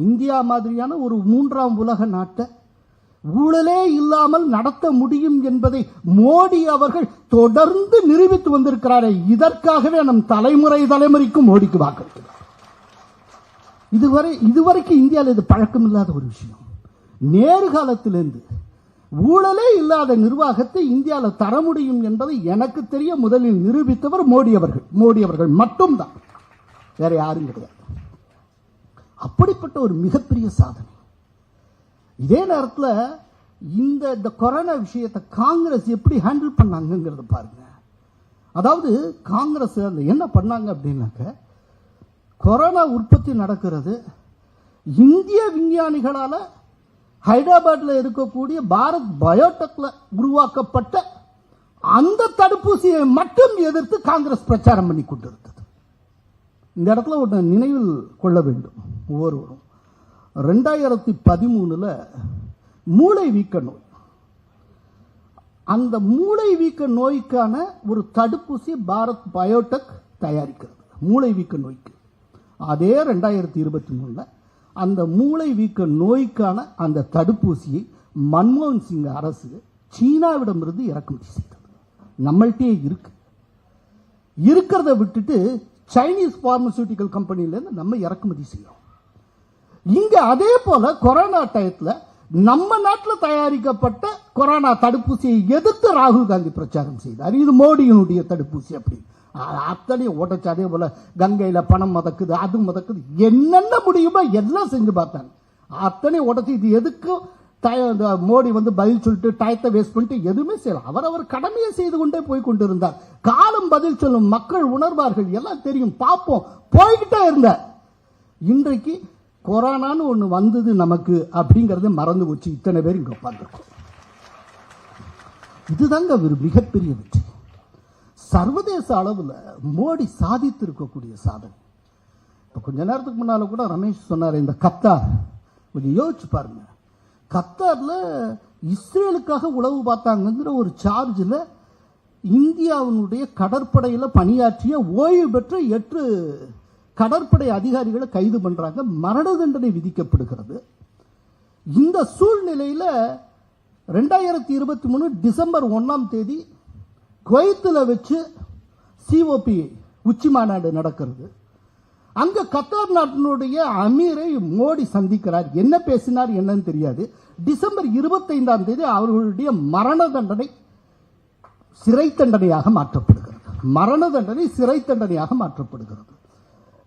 India மாதிரியான ஒரு மூன்றாம் உலக நாட்டை ஊழலே இல்லாமல் நடத்த முடியும் என்பதை மோடி அவர்கள் தொடர்ந்து நிரூபித்து வந்திருக்கிறாரே. இதற்காகவே நம் தலைமுறை தலைமுறைக்கும் மோடிக்கு வாக்களிக்கிறார். இதுவரை இதுவரைக்கும் இந்தியாவில் இது பழக்கம் இல்லாத ஒரு விஷயம். நேரு காலத்திலிருந்து ஊழலே இல்லாத நிர்வாகத்தை இந்தியாவில் தர முடியும் என்பதை எனக்கு தெரிய முதலில் நிரூபித்தவர் மோடி அவர்கள். மோடி அவர்கள் மட்டும்தான். வேற யாரும் கிடையாது. அப்படிப்பட்ட ஒரு மிகப்பெரிய சாதனை. இதே நேரத்தில் இந்த இந்த கொரோனா விஷயத்தை காங்கிரஸ் எப்படி ஹேண்டில் பண்ணாங்கங்கிறத பாருங்க. அதாவது காங்கிரஸ் அந்த என்ன பண்ணாங்க அப்படின்னாக்க கொரோனா உற்பத்தி நடக்கிறது இந்திய விஞ்ஞானிகளால் ஹைதராபாத்தில் இருக்கக்கூடிய பாரத் பயோடெக்கில் உருவாக்கப்பட்ட அந்த தடுப்பூசியை மட்டும் எதிர்த்து காங்கிரஸ் பிரச்சாரம் பண்ணி கொண்டிருந்தது. இந்த இடத்துல ஒன்று நினைவில் கொள்ள வேண்டும். ஒவ்வொருவரும் ரெண்டாயிரத்தி பதிமூணுல மூளை வீக்க நோய். அந்த மூளை வீக்க நோய்க்கான ஒரு தடுப்பூசி பாரத் பயோடெக் தயாரிக்கிறது. மூளை வீக்க நோய்க்கு. அதே ரெண்டாயிரத்தி இருபத்தி மூணுல அந்த மூளை வீக்க நோய்க்கான அந்த தடுப்பூசியை மன்மோகன் சிங் அரசு சீனாவிடமிருந்து இறக்குமதி செய்தது. நம்மள்கிட்டயே இருக்கு. இருக்கிறத விட்டுட்டு சைனீஸ் பார்மசூட்டிக்கல் கம்பெனிலேருந்து நம்ம இறக்குமதி செய்யறோம். இங்க அதே போல கொரோனா டயத்துல நம்ம நாட்டில் தயாரிக்கப்பட்ட கொரோனா தடுப்பூசியை எதிர்த்து ராகுல் காந்தி பிரச்சாரம் செய்தார். இது மோடியினுடைய தடுப்பூசி அப்படி. அ- அத்தனையும் ஓட்டச்சு. அதே போல கங்கையில் பணம் மதக்குது அது மதக்குது. என்னென்ன முடியுமோ எல்லாம் செஞ்சு பார்த்தாங்க அத்தனை ஓட்டச்சு. இது எதுக்கு டய- இந்த மோடி வந்து பதில் சொல்லிட்டு டயத்தை வேஸ்ட் பண்ணிட்டு எதுவுமே செய்யல. அவர் அவர் கடமையை செய்து கொண்டே போய் கொண்டிருந்தார். காலம் பதில் சொல்லும் மக்கள் உணர்வார்கள். எல்லாம் தெரியும். பார்ப்போம். போய்கிட்டே இருந்தார். இன்றைக்கு கொரோனான்னு ஒன்று வந்தது நமக்கு அப்படிங்கிறத மறந்து போச்சு. இத்தனை பேர் இங்கே உட்காந்துருக்கோம் இதுதாங்க ஒரு மிகப்பெரிய வெற்றி. சர்வதேச அளவில் மோடி சாதித்திருக்கக்கூடிய சாதனை. இப்போ கொஞ்ச நேரத்துக்கு முன்னால கூட ரமேஷ் சொன்னார் இந்த கத்தார். கொஞ்சம் யோசிச்சு பாருங்க. கத்தாரில் இஸ்ரேலுக்காக உளவு பார்த்தாங்கங்கிற ஒரு சார்ஜில் இந்தியாவினுடைய கடற்படையில் பணியாற்றிய ஓய்வு பெற்ற எட்டு கடற்படை அதிகாரிகளை கைது பண்றாங்க. மரண தண்டனை விதிக்கப்படுகிறது. இந்த சூழ்நிலையில் ரெண்டாயிரத்தி இருபத்தி மூணு டிசம்பர் ஒன்றாம் தேதி குவைத்தில் வச்சு சிஓபி உச்சி மாநாடு நடக்கிறது. அங்க கத்தார் நாட்டினுடைய அமீரை மோடி சந்திக்கிறார். என்ன பேசினார் என்னன்னு தெரியாது. டிசம்பர் இருபத்தைந்தாம் தேதி அவர்களுடைய மரண தண்டனை சிறை தண்டனையாக மாற்றப்படுகிறது. மரண தண்டனை சிறை தண்டனையாக மாற்றப்படுகிறது.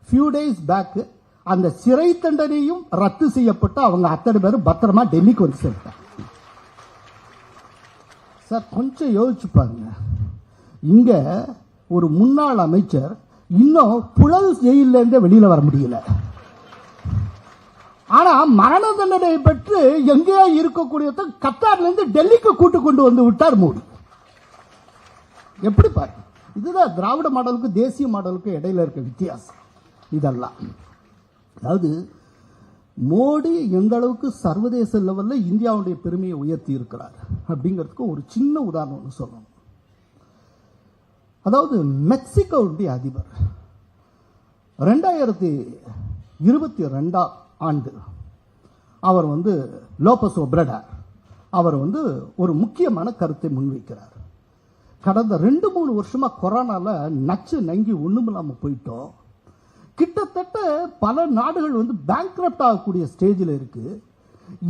ஃபியூ டேஸ் பேக்கு அந்த சிறை தண்டனையும் ரத்து செய்யப்பட்டு அவங்க அத்தனை பேரும் பத்திரமா டெல்லிக்கு வந்து சேர்த்தாங்க சார் கொஞ்சம் யோசிச்சு பாருங்க. இங்க ஒரு முன்னாள் அமைச்சர் இன்னும் புழல் ஜெயில இருந்து வெளியில வர முடியல. ஆனா மரண தண்டனை பெற்று எங்கேயோ இருக்கக்கூடிய கத்தார்ல இருந்து டெல்லிக்கு கூட்டு கொண்டு வந்து விட்டார் மோடி. எப்படி பாரு இதுதான் திராவிட மாடலுக்கு தேசிய மாடலுக்கு இடையில இருக்க வித்தியாசம். இதெல்லாம். அதாவது மோடி எந்த அளவுக்கு சர்வதேச லெவலில் இந்தியாவுடைய பெருமையை உயர்த்தி இருக்கிறார் அப்படிங்கிறதுக்கு ஒரு சின்ன உதாரணம் ஒன்று சொல்லணும். அதாவது மெக்சிகோவுடைய அதிபர் ரெண்டாயிரத்தி இருபத்தி ரெண்டாம் ஆண்டு அவர் வந்து லோபஸ் ஒப்ரடார் அவர் வந்து ஒரு முக்கியமான கருத்தை முன்வைக்கிறார். கடந்த ரெண்டு மூணு வருஷமா கொரோனாவில் நச்சு நங்கி ஒன்றுமில்லாமல் போயிட்டோம். கிட்டத்தட்ட பல நாடுகள் வந்து பேங்க் ஆகக்கூடிய ஸ்டேஜில் இருக்கு.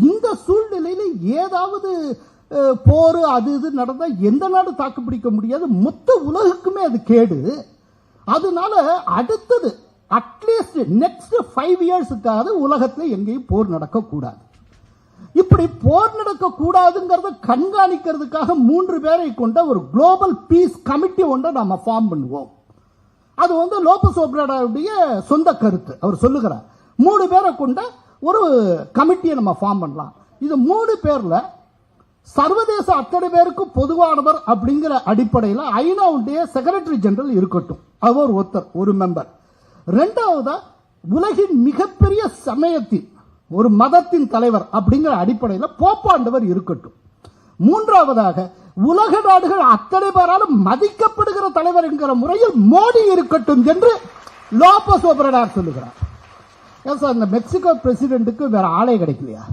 இந்த சூழ்நிலையில் ஏதாவது போர் அது இது நடந்தால் எந்த நாடு தாக்கு பிடிக்க முடியாது? மொத்த உலகுக்குமே அது கேடு. அதனால அடுத்தது அட்லீஸ்ட் நெக்ஸ்ட் ஃபைவ் இயர்ஸுக்காவது உலகத்தில் எங்கேயும் போர் நடக்கக்கூடாது. இப்படி போர் நடக்கக்கூடாதுங்கிறத கண்காணிக்கிறதுக்காக மூன்று பேரை கொண்ட ஒரு குளோபல் பீஸ் கமிட்டி ஒன்றை நாம் ஃபார்ம் பண்ணுவோம். அது வந்து லோபஸ் ஓப்ரடாவுடைய சொந்த கருத்து. அவர் சொல்லுகிறார். மூணு பேரை கொண்ட ஒரு கமிட்டியை நம்ம ஃபார்ம் பண்ணலாம். இது மூணு பேரில் சர்வதேச அத்தனை பேருக்கும் பொதுவானவர் அப்படிங்கிற அடிப்படையில் ஐநாவுடைய செக்ரட்டரி ஜெனரல் இருக்கட்டும். அவர் ஒருத்தர் ஒரு மெம்பர் ரெண்டாவதா உலகின் மிகப்பெரிய சமயத்தின் ஒரு மதத்தின் தலைவர் அப்படிங்கிற அடிப்படையில் போப்பாண்டவர் இருக்கட்டும். மூன்றாவதாக உலக நாடுகள் அத்தனை பேராலும் மதிக்கப்படுகிற தலைவர் என்கிற முறையில் மோடி இருக்கட்டும் என்று லோபஸ் ஓபரடார் சொல்லுகிறார். ஏன் சார் இந்த மெக்சிகோ பிரசிடென்ட்டுக்கு வேற ஆளே கிடைக்கலையா?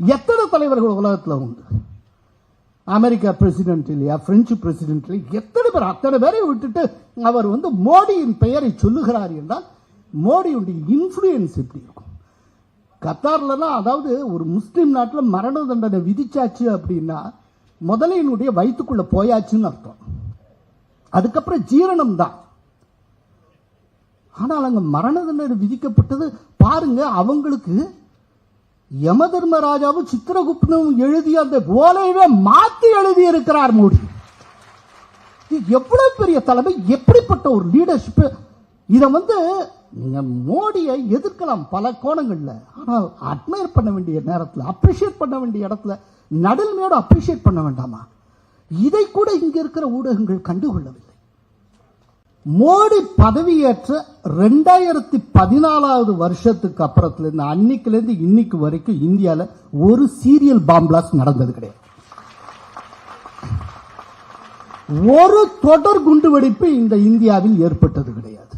எத்தனை தலைவர்கள் உலகத்தில் உண்டு? அமெரிக்கா பிரசிடென்ட் இல்லையா பிரெஞ்சு பிரசிடென்ட் இல்லையா எத்தனை பேர் அத்தனை பேரை விட்டுட்டு அவர் வந்து மோடியின் பெயரை சொல்லுகிறார் என்றால் மோடியுடைய இன்ஃப்ளூயன்ஸ் எப்படி இருக்கும்? கத்தார்லலாம் அதாவது ஒரு முஸ்லீம் நாட்டில் மரண தண்டனை விதிச்சாச்சு அப்படின்னா முதலையினுடைய வயிற்றுக்குள்ள போயாச்சுன்னு அர்த்தம். அதுக்கப்புறம் ஜீரணம் தான் ஆனால் அங்க மரண தண்டனை விதிக்கப்பட்டது பாருங்க அவங்களுக்கு யம தர்மராஜாவும் சித்திரகுப்தனும் எழுதிய அந்த ஓலையவே மாத்தி எழுதி இருக்கிறார் மோடி. இது எவ்வளவு பெரிய தலைமை எப்படிப்பட்ட ஒரு லீடர்ஷிப் இத வந்து நீங்க மோடியை எதிர்க்கலாம் பல கோணங்கள்ல. ஆனால் அட்மையர் பண்ண வேண்டிய நேரத்தில் அப்ரிஷியேட் பண்ண வேண்டிய இடத்துல நடுநிலையோடு அப்ரிஷியேட் பண்ண வேண்டாமா? இதை கூட இங்க இருக்கிற ஊடகங்கள் கண்டுகொள்ளவில்லை. மோடி பதவியேற்ற ரெண்டாயிரத்தி பதினாலாவது வருஷத்துக்கு அப்புறத்துல இருந்து அன்னைக்குல இருந்து இன்னைக்கு வரைக்கும் இந்தியால ஒரு சீரியல் பாம்பிளாஸ் நடந்தது கிடையாது. ஒரு தொடர் குண்டுவெடிப்பு இந்த இந்தியாவில் ஏற்பட்டது கிடையாது.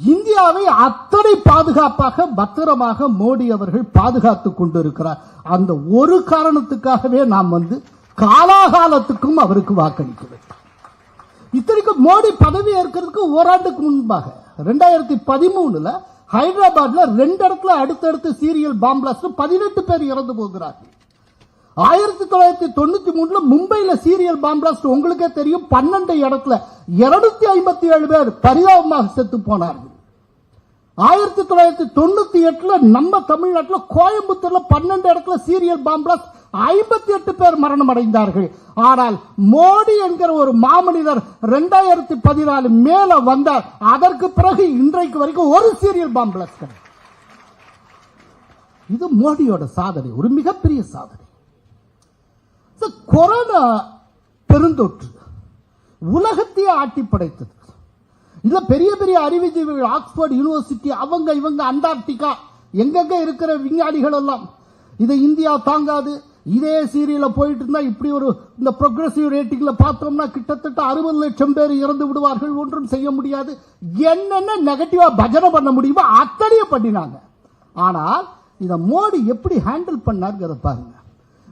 இந்தியாவை அத்தனை பாதுகாப்பாக பத்திரமாக மோடி அவர்கள் பாதுகாத்துக் கொண்டிருக்கிறார். அந்த ஒரு காரணத்துக்காகவே நாம் வந்து காலாகாலத்துக்கும் அவருக்கு வாக்களிக்கிறோம் இத்தனைக்கும் மோடி பதவி ஏற்கிறதுக்கு ஓராண்டுக்கு முன்பாக ரெண்டாயிரத்தி பதிமூணுல ஹைதராபாத்ல ரெண்டு இடத்துல அடுத்தடுத்து சீரியல் பாம்பிளாஸ்ட் பதினெட்டு பேர் இறந்து போகிறார்கள். ஆயிரத்தி தொள்ளாயிரத்தி தொண்ணூத்தி மூணுல மும்பைல சீரியல் பாம்பிளாஸ்ட் உங்களுக்கே தெரியும். பன்னெண்டு இடத்துல இருநூத்தி ஐம்பத்தி ஏழு பேர் பரிதாபமாக செத்து போனார்கள். ஆயிரத்தி தொள்ளாயிரத்தி தொண்ணூத்தி எட்டுல நம்ம தமிழ்நாட்டில் கோயம்புத்தூர்ல பன்னெண்டு இடத்துல சீரியல் பாம்பிளாஸ்ட் ஐம்பத்தி எட்டு பேர் மரணம் அடைந்தார்கள் ஆனால் மோடி என்கிற ஒரு மாமனிதர் ரெண்டாயிரத்தி பதினாலு மேல வந்தார். அதற்கு பிறகு இன்றைக்கு வரைக்கும் ஒரு சீரியல் பாம்பிளாஸ்ட் இது மோடியோட சாதனை ஒரு மிகப்பெரிய சாதனை. கொரோனா பெருந்தொற்று. உலகத்தையே ஆட்டி படைத்தது. இதுல பெரிய பெரிய அறிவுஜீவிகள் ஆக்ஸ்போர்ட் யூனிவர்சிட்டி அவங்க இவங்க அண்டார்டிகா எங்கெங்க இருக்கிற விஞ்ஞானிகள் எல்லாம் இதை இந்தியா தாங்காது இதே சீரியல போயிட்டு இருந்தா இப்படி ஒரு இந்த ப்ரோக்ரசிவ் ரேட்டிங்ல பார்த்தோம்னா கிட்டத்தட்ட அறுபது லட்சம் பேர் இறந்து விடுவார்கள் ஒன்றும் செய்ய முடியாது. என்னென்ன நெகட்டிவா பஜனை பண்ண முடியுமோ அத்தனையும் பண்ணினாங்க. ஆனால் இதை மோடி எப்படி ஹேண்டில் பண்ணாருங்கிறத பாருங்க.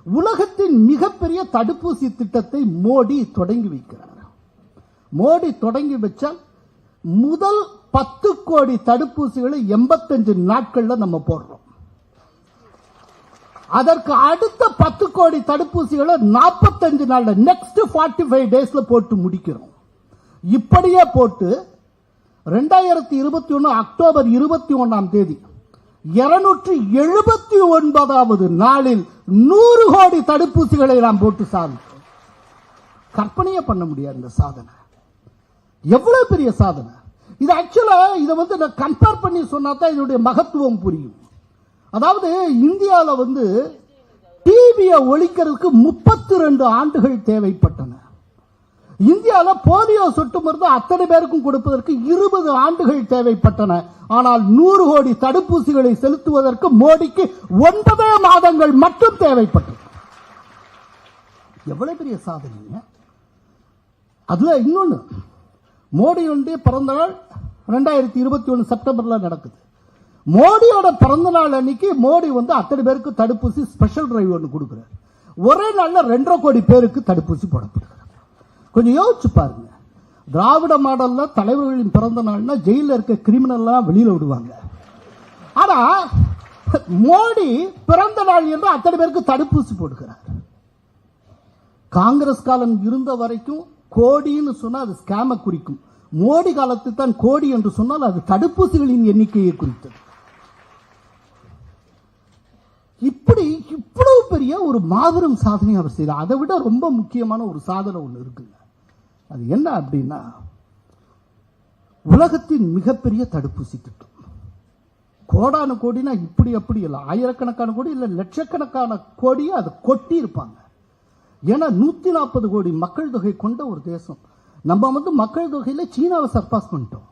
உலகத்தின் மிகப்பெரிய தடுப்பூசி திட்டத்தை மோடி தொடங்கி வைக்கிறார். மோடி தொடங்கி வச்சால் முதல் பத்து கோடி தடுப்பூசிகளை எண்பத்தஞ்சு நாட்கள்ல நம்ம போடுறோம். அதற்கு அடுத்த பத்து கோடி தடுப்பூசிகளை நாற்பத்தஞ்சு நாள்ல நெக்ஸ்ட் ஃபார்ட்டி ஃபைவ் டேஸ்ல போட்டு முடிக்கிறோம். இப்படியே போட்டு ரெண்டாயிரத்தி இருபத்தி ஒன்று அக்டோபர் இருபத்தி ஒன்றாம் தேதி இருநூற்றி எழுபத்தி ஒன்பதாவது நாளில் நூறு கோடி தடுப்பூசிகளை நாம் போட்டு சாதித்தோம் கற்பனையே பண்ண முடியாது இந்த சாதனை. எவ்வளவு பெரிய சாதனை? இது ஆக்சுவலா இதை வந்து நான் கம்பேர் பண்ணி சொன்னா தான் இதனுடைய மகத்துவம் புரியும். அதாவது இந்தியாவில் வந்து டிபியை ஒழிக்கிறதுக்கு முப்பத்தி ரெண்டு ஆண்டுகள் தேவைப்பட்டன. இந்தியாவில் போலியோ சொட்டு மருந்து அத்தனை பேருக்கும் கொடுப்பதற்கு இருபது ஆண்டுகள் தேவைப்பட்டன. ஆனால் நூறு கோடி தடுப்பூசிகளை செலுத்துவதற்கு மோடிக்கு ஒன்பதே மாதங்கள் மட்டும் தேவைப்பட்டது. எவ்வளவு பெரிய சாதனைங்க அதுல இன்னொன்னு மோடியுடைய பிறந்த நாள் ரெண்டாயிரத்தி இருபத்தி ஒன்று செப்டம்பர்ல நடக்குது. மோடியோட பிறந்த நாள் அன்னைக்கு மோடி வந்து அத்தனை பேருக்கு தடுப்பூசி ஸ்பெஷல் டிரைவ் ஒன்று கொடுக்குறாரு. ஒரே நாள்ல ரெண்டரை கோடி பேருக்கு தடுப்பூசி போடப்படுகிறார். கொஞ்சம் யோசிச்சு பாருங்க. திராவிட மாடல்ல தலைவர்களின் பிறந்த நாள்னா ஜெயில இருக்க கிரிமினல்லாம் வெளியில விடுவாங்க. ஆனா மோடி பிறந்த நாள் என்று அத்தனை பேருக்கு தடுப்பூசி போடுகிறார் காங்கிரஸ் காலம் இருந்த வரைக்கும் கோடின்னு சொன்னால் அது ஸ்கேம குறிக்கும். மோடி காலத்தில் தான் கோடி என்று சொன்னால் அது தடுப்பூசிகளின் எண்ணிக்கையை குறித்தது. இப்படி இவ்வளவு பெரிய ஒரு மாபெரும் சாதனை அவர் செய்தார். அதை விட ரொம்ப முக்கியமான ஒரு சாதனை ஒன்று இருக்குங்க. அது என்ன அப்படின்னா உலகத்தின் மிகப்பெரிய தடுப்பூசி திட்டம். கோடான கோடினா இப்படி அப்படி இல்லை. ஆயிரக்கணக்கான கோடி இல்லை லட்சக்கணக்கான கோடியை அதை கொட்டி இருப்பாங்க. ஏன்னா நூற்றி நாற்பது கோடி மக்கள் தொகை கொண்ட ஒரு தேசம். நம்ம வந்து மக்கள் தொகையில் சீனாவை சர்பாஸ் பண்ணிட்டோம்.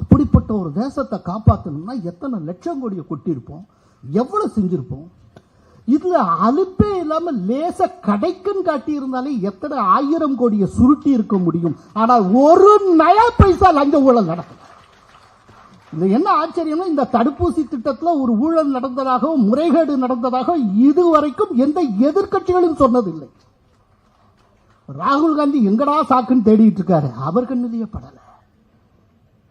அப்படிப்பட்ட ஒரு தேசத்தை காப்பாற்றணும்னா எத்தனை லட்சம் கோடியை கொட்டியிருப்போம்? எவ்வளோ செஞ்சுருப்போம்? இதுல அலுப்பே இல்லாம லேச கடைக்குன்னு காட்டி இருந்தாலே எத்தனை ஆயிரம் கோடியை சுருட்டி இருக்க முடியும்? ஆனா ஒரு நயா பைசா லஞ்ச ஊழல் நடக்கும் இந்த என்ன ஆச்சரியம்னா இந்த தடுப்பூசி திட்டத்துல ஒரு ஊழல் நடந்ததாகவும் முறைகேடு நடந்ததாக இதுவரைக்கும் எந்த எதிர்க்கட்சிகளும் சொன்னதில்லை. ராகுல் காந்தி எங்கடா சாக்குன்னு தேடிட்டு இருக்காரு? அவர் கண்ணிலேயே படல.